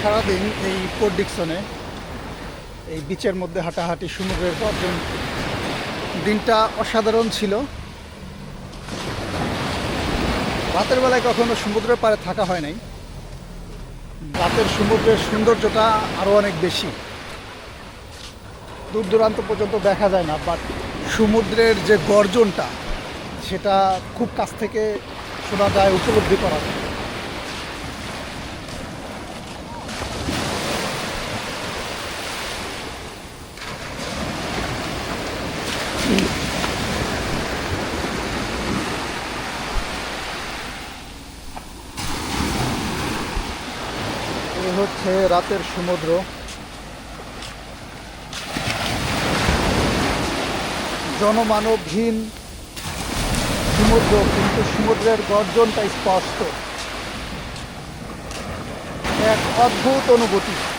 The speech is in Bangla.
সারাদিন এই পোর্ট ডিকসনে এই বিচের মধ্যে হাঁটাহাঁটি সমুদ্রের গর্জন দিনটা অসাধারণ ছিল। রাতের বেলায় কখনো সমুদ্রের পাড়ে থাকা হয় নাই। রাতের সমুদ্রের সৌন্দর্যটা আরও অনেক বেশি। দূর দূরান্ত পর্যন্ত দেখা যায় না বাট সমুদ্রের যে গর্জনটা, সেটা খুব কাছ থেকে শোনা যায়, উপলব্ধি করা যায়। এ হচ্ছে রাতের সমুদ্র। জনমানবহীন সমুদ্র কিন্তু সমুদ্রের গর্জনটা স্পষ্ট। এক অদ্ভুত অনুভূতি।